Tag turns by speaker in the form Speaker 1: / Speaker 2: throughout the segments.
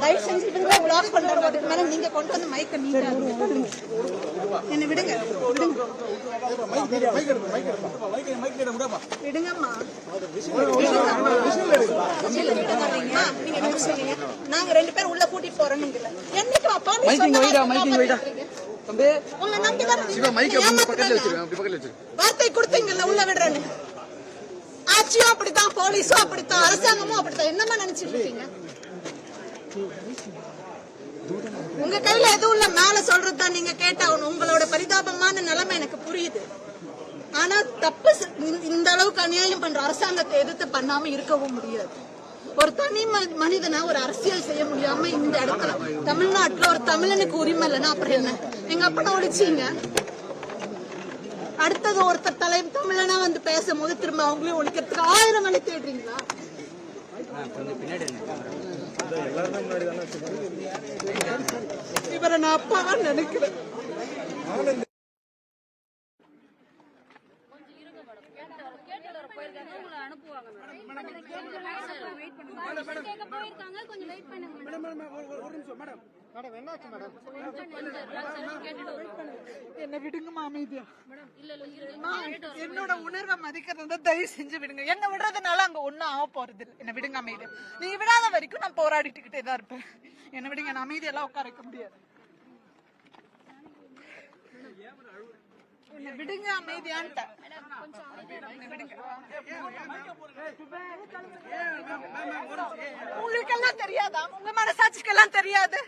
Speaker 1: தயவு செஞ்சு இவங்க பிளாக் பண்றாங்க. அதுக்கு மேல நீங்க கொண்டு வந்து மைக்க நீங்க என்ன விடுங்க. விடுங்க. விடுங்கம்மா. நீங்க என்ன சொன்னீங்க? நாங்க ரெண்டு பேரும் உள்ள கூட்டிட்டு போறோம்னு என்னைக்கு அப்பா உங்களை நம்பி தானே வார்த்தை கொடுத்தீங்கல்ல உள்ள விடுறேன்னு. ஆட்சியும் அப்படித்தான் போலீஸும் அப்படித்தான் அரசாங்கமும் அப்படித்தான். என்னமா நினைச்சிட்டு இருக்கீங்க? உங்க கையில எதுவும் இல்ல மேல சொல்றதுதான் நீங்க கேட்டாகணும். உங்களோட பரிதாபமான நிலைமை எனக்கு புரியுது. ஆனா தப்பு இந்த- இந்த அளவுக்கு அநியாயம் பண்ற அரசாங்கத்தை எதிர்த்து பண்ணாம இருக்கவும் முடியாது. ஒரு தனி மனிதனா ஒரு அரசியல் செய்ய முடியாம இந்த இடத்துல தமிழ்நாட்டுல ஒரு தமிழனுக்கு உரிமை இல்லைன்னா அப்புறம் என்ன? எங்க அப்பனை ஒழிச்சீங்க. அடுத்தது ஒருத்தர் தலை தமிழனா வந்து பேசும்போது திரும்ப அவங்களையும் ஒழிக்கிறதுக்கு ஆயிரம் வழி தேடுறீங்களா இவரை நான் அப்பாவா நினைக்கிறேன்
Speaker 2: மேடம் மேடம் ஒரு நிமிஷம் மேடம் மேடம்
Speaker 1: என்ன விடுங்கம்மா அமைதியா என்னோட உணர்வை மதிக்கிறத தயவு செஞ்சு விடுங்க என்ன விடுறதுனால அங்க ஒண்ணும் ஆக போறது இல்ல என்ன விடுங்க அமைதியா நீங்க விடாத வரைக்கும் நான் போராடிட்டுக்கிட்டே தான் இருப்பேன் என்ன விடுங்க நான் அமைதியெல்லாம் உட்கார வைக்க முடியாது என்ன விடுங்க விடுங்க உங்களுக்கெல்லாம் தெரியாதா? உங்க மனசாட்சிக்கெல்லாம் தெரியாது?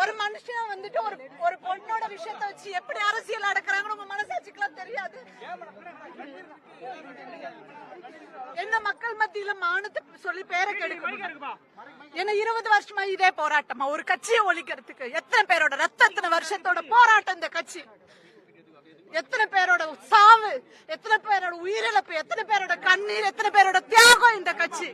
Speaker 1: ஒரு மனுஷன் வந்துட்டு ஒரு ஒரு பொண்ணோட விஷயத்தை வச்சு எப்படி அரசியல் அடக்குறாங்கன்னு உங்க மனசாட்சிக்கெல்லாம் தெரியாது? என்ன மக்கள் மத்தியில மானத்தை சொல்லி பேரை கெடுக்க என்ன இருபது வருஷமா இதே போராட்டமா? ஒரு கட்சியை ஒழிக்கிறதுக்கு எத்தனை பேரோட ரத்தத்தனை வருஷத்தோட போராட்டம் இந்த கட்சி? எத்தனை பேரோட சாவு எத்தனை பேரோட உயிரிழப்பு எத்தனை பேரோட கண்ணீர் எத்தனை பேரோட தியாகம் இந்த கட்சி?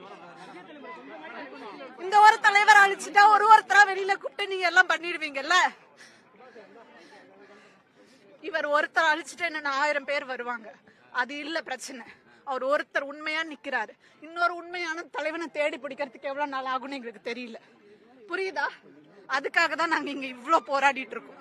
Speaker 1: இந்த ஒரு தலைவர் அழிச்சுட்டா ஒரு ஒருத்தரா வெளியில கூப்பிட்டு நீங்க எல்லாம் பண்ணிடுவீங்கல்ல? இவர் ஒருத்தர் அழிச்சுட்டு என்ன ஆயிரம் பேர் வருவாங்க. அது இல்ல பிரச்சனை. அவர் ஒருத்தர் உண்மையா நிக்கிறாரு. இன்னொரு உண்மையான தலைவனை தேடி பிடிக்கிறதுக்கு எவ்வளவு நாள் ஆகும்னு எங்களுக்கு தெரியல. புரியுதா? அதுக்காக தான் நாங்க இங்க இவ்வளவு போராடிட்டு இருக்கோம்.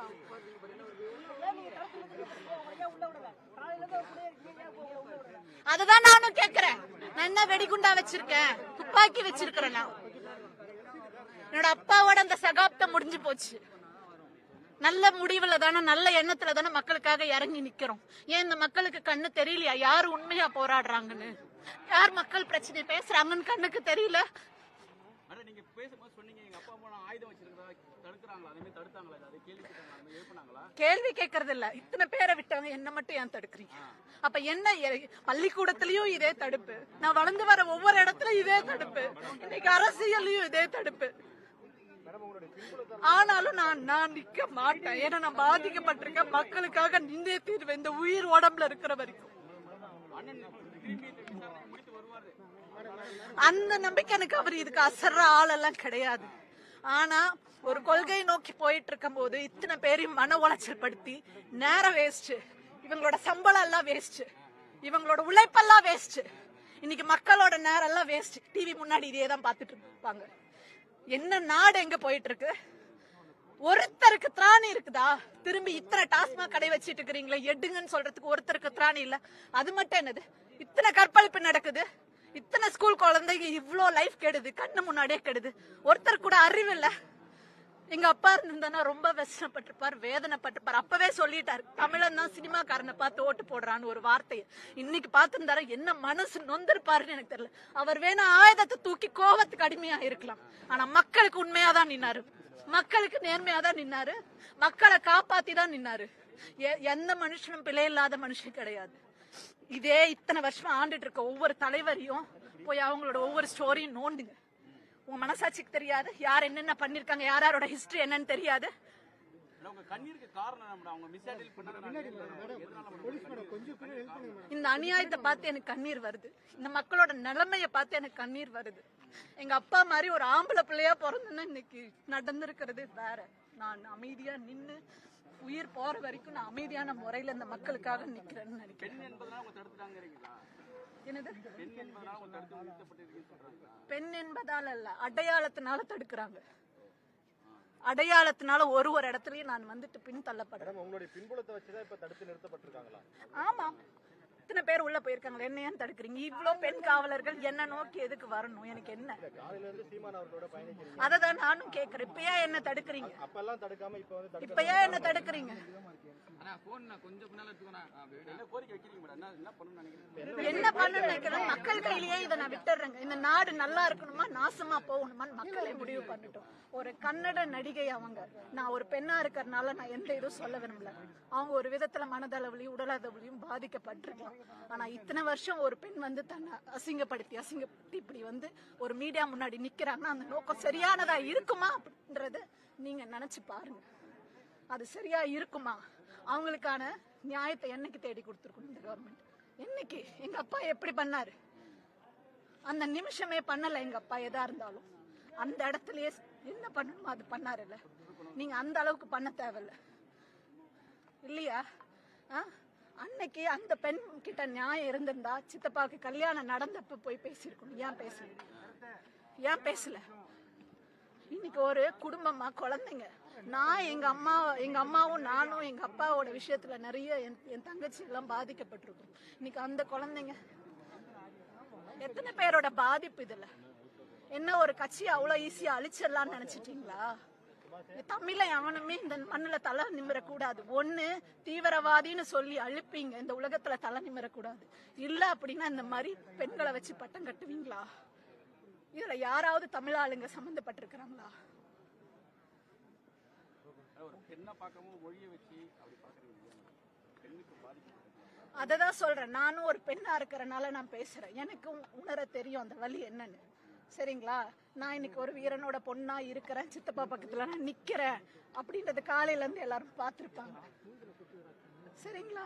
Speaker 1: அதுதான் நானும் கேக்குறேன். நான் என்ன வெடிகுண்டா வச்சிருக்கேன்? துப்பாக்கி வச்சிருக்கிறேன் நான். என்னோட அப்பாவோட அந்த சகாப்தம் முடிஞ்சு போச்சு. நல்ல முடிவுல தானே நல்ல எண்ணத்துல தானே மக்களுக்காக இறங்கி நிக்கிறோம். ஏன் இந்த மக்களுக்கு கண்ணு தெரியலையா? யார் உண்மையா போராடுறாங்கன்னு? யார் மக்கள் பிரச்சனை பேசுறாங்கன்னு கண்ணுக்கு தெரியல?
Speaker 3: நீங்க பேசும்போது சொன்னீங்க எங்க அப்பா அம்மா ஆயுதம் வச்சிருக்கா தடுக்கிறாங்களா? அதே மாதிரி தடுத்தாங்களா? கேள்வி
Speaker 1: கேட்கறது இல்ல இத்தனை பேரை விட்டாங்க என்ன மட்டும் ஏன் தடுக்கிறீங்க? அப்ப என்ன பள்ளிக்கூடத்திலயும் இதே தடுப்பு. நான் வளர்ந்து வர ஒவ்வொரு இடத்துலயும் இதே தடுப்பு. இன்னைக்கு அரசியல்லையும் இதே தடுப்பு. ஆனாலும் நான் நான் நிக்க மாட்டேன். ஏன்னா நான் பாதிக்கப்பட்டிருக்கேன். மக்களுக்காக நிந்தே தீர்வேன். இந்த உயிர் உடம்புல இருக்கிற வரைக்கும். அந்த நம்பிக்கை எனக்கு. அவர் இதுக்கு அசர்ற ஆளெல்லாம் கிடையாது. ஆனா ஒரு கொள்கை நோக்கி போயிட்டு இருக்கும் போது இத்தனை பேரையும் மன உளைச்சல் படுத்தி நேரம் வேஸ்ட் இவங்களோட சம்பளம் எல்லாம் வேஸ்ட் இவங்களோட உழைப்பெல்லாம் வேஸ்ட் இன்னைக்கு மக்களோட நேரம் எல்லாம் வேஸ்ட் டிவி முன்னாடி இதே தான் பார்த்துட்டு இருப்பாங்க என்ன நாடு எங்க போயிட்டு இருக்கு ஒருத்தருக்கு திராணி இருக்குதா? திரும்பி இத்தனை டாஸ்மாக் கடை வச்சிட்டு இருக்கிறீங்களே எடுங்கன்னு சொல்றதுக்கு ஒருத்தருக்கு திராணி இல்ல. அது மட்டும் என்னது? இத்தனை கற்பழிப்பு நடக்குது. இத்தனை ஸ்கூல் குழந்தைங்க இவ்வளோ லைஃப் கெடுது கண்ணு முன்னாடியே கெடுது. ஒருத்தர் கூட அறிவு இல்ல. எங்க அப்பா இருந்திருந்தானா ரொம்ப வெசனப்பட்டிருப்பார் வேதனைப்பட்டிருப்பார். அப்பவே சொல்லிட்டாரு தமிழன் தான் சினிமாக்காரனை பார்த்து ஓட்டு போடுறான்னு ஒரு வார்த்தையை. இன்னைக்கு பார்த்திருந்தாரு என்ன மனசு நொந்திருப்பாருன்னு எனக்கு தெரியல. அவர் வேணா ஆயுதத்தை தூக்கி கோவத்துக்கு அடிமையா இருக்கலாம். ஆனா மக்களுக்கு உண்மையா தான் நின்னாரு. மக்களுக்கு நேர்மையா தான் நின்னாரு. மக்களை காப்பாத்தி தான் நின்னாரு. எ- எந்த மனுஷனும் பிழை இல்லாத மனுஷன் கிடையாது. இதே இத்தனை வருஷமா ஆண்டுட்டு இருக்க ஒவ்வொரு தலைவரையும் போய் அவங்களோட ஒவ்வொரு ஸ்டோரியும் நோண்டுங்க. உங்க மனசாட்சிக்கு தெரியாது. யார் என்னென்ன பண்ணிருக்காங்க யார் யாரோட ஹிஸ்டரி என்னன்னு தெரியாது. இந்த அநியாயத்தை பார்த்து எனக்கு கண்ணீர் வருது. இந்த மக்களோட நிலைமைய பார்த்து எனக்கு கண்ணீர் வருது. எங்க அப்பா மாதிரி ஒரு ஆம்பளை பிள்ளையா பிறந்தேன்னா இன்னைக்கு நடந்திருக்கிறது வேற. நான் அமைதியா நின்னு உயிர் போற வரைக்கும் நான் அமைதியான முறையில இந்த மக்களுக்காக நிக்கிறேன்னு நினைக்கிறேன்.
Speaker 3: பெண்
Speaker 1: என்பதால அல்ல அடையாளத்தினால தடுக்கிறாங்க. அடையாளத்தினால ஒரு ஒரு இடத்துலயும் நான் வந்துட்டு பின் தள்ளப்படுறேன்
Speaker 4: உங்களுடைய பின்புலத்தை வச்சுதான் இப்ப தடுத்து நிறுத்தப்பட்டிருக்காங்களா?
Speaker 1: ஆமா. இத்தனை பேர் உள்ள போயிருக்காங்க என்ன ஏன் தடுக்கிறீங்க? இவ்ளோ பெண் காவலர்கள் என்ன நோக்கி எதுக்கு வரணும்? எனக்கு என்ன?
Speaker 4: இல்ல காலையில இருந்து சீமான் அவர்களோட பயணிக்கிறீங்க.
Speaker 1: அதை தான் நானும் கேக்குறேன். இப்ப ஏன் என்ன தடுக்கிறீங்க?
Speaker 4: அப்பெல்லாம் தடுக்காம இப்ப வந்து தடுக்க
Speaker 1: இப்ப ஏன் என்ன தடுக்கிறீங்க?
Speaker 3: என்ன கோரிக்கை வைக்கிறீங்க மேடம்? என்ன என்ன பண்ணணும்னு நினைக்கிறீங்க?
Speaker 1: என்ன பண்ண நினைக்கிறேன் மக்கள் கையிலேயே இதை நான் விட்டுறேங்க. இந்த நாடு நல்லா இருக்கணுமா? நாசமா போகணுமான்னு மக்களே முடிவு பண்ணட்டும். ஒரு கன்னட நடிகை அவங்க. நான் ஒரு பெண்ணா இருக்கறனால நான் எந்த இதுவும் சொல்ல விரும்பல. அவங்க ஒரு விதத்துல மனதளவுலயும் உடலளவுலயும் பாதிக்கப்பட்டிருக்கலாம். ஆனா இத்தனை வருஷம் ஒரு பெண் வந்து தன்னை அசிங்கப்படுத்தி அசிங்கப்படுத்தி இப்படி வந்து ஒரு மீடியா முன்னாடி நிக்கிறாங்கன்னா அந்த நோக்கம் சரியானதா இருக்குமா அப்படின்றத நீங்க நினைச்சு பாருங்க. அது சரியா இருக்குமா? அவங்களுக்கான நியாயத்தை என்னைக்கு தேடி கொடுத்துருக்கணும் இந்த கவர்மெண்ட் என்னைக்கு? எங்க அப்பா எப்படி பண்ணாரு? அந்த நிமிஷமே பண்ணல எங்க அப்பா எதா இருந்தாலும். அந்த இடத்துலயே என்ன பண்ணணுமோ அது பண்ணாருல்ல. நீங்க அந்த அளவுக்கு பண்ண தேவையில்ல. இல்லையா? ஆ? அன்னைக்கு அந்த பெண் கிட்ட நியாயம் இருந்திருந்தா சித்தப்பாவுக்கு கல்யாணம் நடந்தப்ப போய் பேசியிருக்கணும். ஏன் பேசல? ஏன் பேசல? இன்னைக்கு ஒரு குடும்பமா குழந்தைங்க நான் எங்க அம்மா எங்க அம்மாவும் நானும் எங்க அப்பாவோட விஷயத்துல நிறைய என் என் தங்கச்சி எல்லாம் பாதிக்கப்பட்டிருக்கோம். இன்னைக்கு அந்த குழந்தைங்க எத்தனை பேரோட பாதிப்பு இதுல? என்ன ஒரு கட்சி அவ்வளவு ஈஸியா அழிச்சிடலாம்னு நினைச்சிட்டீங்களா? தமிழ எவனுமே இந்த மண்ணுல தலை நிமிர கூடாது ஒண்ணு தீவிரவாதின்னு சொல்லி அழுப்பீங்க. இந்த உலகத்துல தலை நிமிர கூடாது இல்ல அப்படின்னா இந்த மாதிரி பெண்களை வச்சு பட்டம் கட்டுவீங்களா? இதுல யாராவது தமிழ் ஆளுங்க சம்பந்தப்பட்டிருக்கிறாங்களா
Speaker 3: ஒரு பெண்ணை பார்க்காம மொழியை வச்சு அப்படி பாக்குறீங்க
Speaker 1: அததான் சொல்றேன். நானும் ஒரு பெண்ணா இருக்கிறனால நான் பேசுறேன். எனக்கும் உணர தெரியும் அந்த வலி என்னன்னு. சரிங்களா? நான் இன்னைக்கு ஒரு வீரனோட பொண்ணா இருக்கிறேன். சித்தப்பா பக்கத்துல நான் நிக்கிறேன். அப்படின்றது காலையில இருந்து எல்லாரும் பார்த்திருப்பாங்க. சரிங்களா?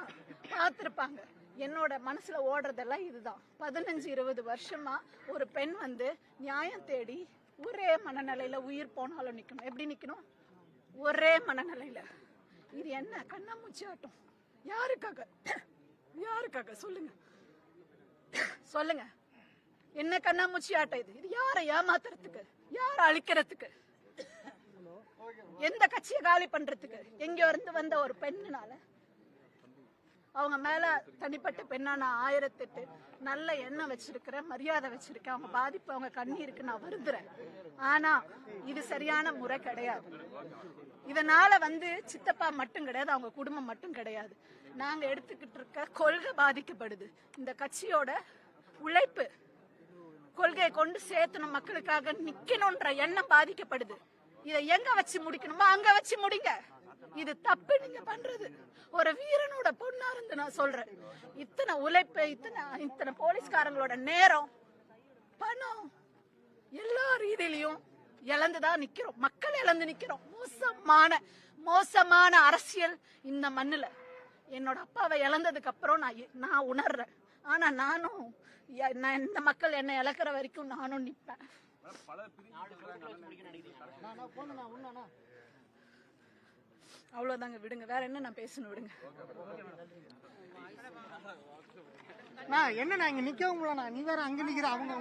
Speaker 1: பார்த்திருப்பாங்க. என்னோட மனசுல ஓடுறதெல்லாம் இதுதான். பதினஞ்சு இருபது வருஷமா ஒரு பெண் வந்து நியாயம் தேடி ஒரே மனநிலையில உயிர் போனாலும் நிக்கணும். எப்படி நிக்கணும்? ஒரே மனநிலையில. இது என்ன? கண்ணாமூச்சி ஆட்டம். யாருக்காக? யாருக்காக? சொல்லுங்க. சொல்லுங்க. என்ன கண்ணாமூச்சி ஆட்டம் இது? இது யாரை ஏமாத்துறதுக்கு? யாரை அழிக்கிறதுக்கு? எந்த கட்சியை காலி பண்றதுக்கு? எங்க இருந்து வந்த ஒரு பெண்ணுனால அவங்க மேல தனிப்பட்ட பெண்ணா நான் ஆயிரத்தெட்டு நல்ல எண்ணம் வச்சிருக்கிறேன் மரியாதை வச்சிருக்கேன். அவங்க பாதிப்பு அவங்க கண்ணீருக்கு நான் வருந்துறேன். ஆனா இது சரியான முறை கிடையாது. இதனால வந்து சித்தப்பா மட்டும் கிடையாது அவங்க குடும்பம் மட்டும் கிடையாது. நாங்க எடுத்துக்கிட்டு இருக்க கொள்கை பாதிக்கப்படுது. இந்த கட்சியோட உழைப்பு கொள்கையை கொண்டு சேர்த்தணும் மக்களுக்காக நிக்கணும்ன்ற எண்ணம் பாதிக்கப்படுது. இதை எங்க வச்சு முடிக்கணுமோ அங்க வச்சு முடிங்க. இது தப்பு நீங்க பண்றது. ஒரு வீரனோட பொண்ணா இருந்து நான் சொல்றேன். இத்தனை உழைப்பு இத்தனை இத்தனை போலீஸ்காரங்களோட நேரம் பணம் எல்லா ரீதியிலையும் இழந்துதான் நிக்கிறோம். மக்கள் இழந்து நிக்கிறோம். மோசமான மோசமான அரசியல் இந்த மண்ணுல. என்னோட அப்பாவை இழந்ததுக்கு அப்புறம் நான் நான் உணர்றேன். ஆனா நானும் நான் இந்த மக்கள் என்னை இழக்கிற வரைக்கும் நானும் நிப்பேன். அவ்வளவுதாங்க விடுங்க. வேற என்ன நான் பேசணும் விடுங்க.
Speaker 5: என்ன நான் இங்க நிக்கவும் முடியல நீ வேற அங்க நிக்கிற அவங்க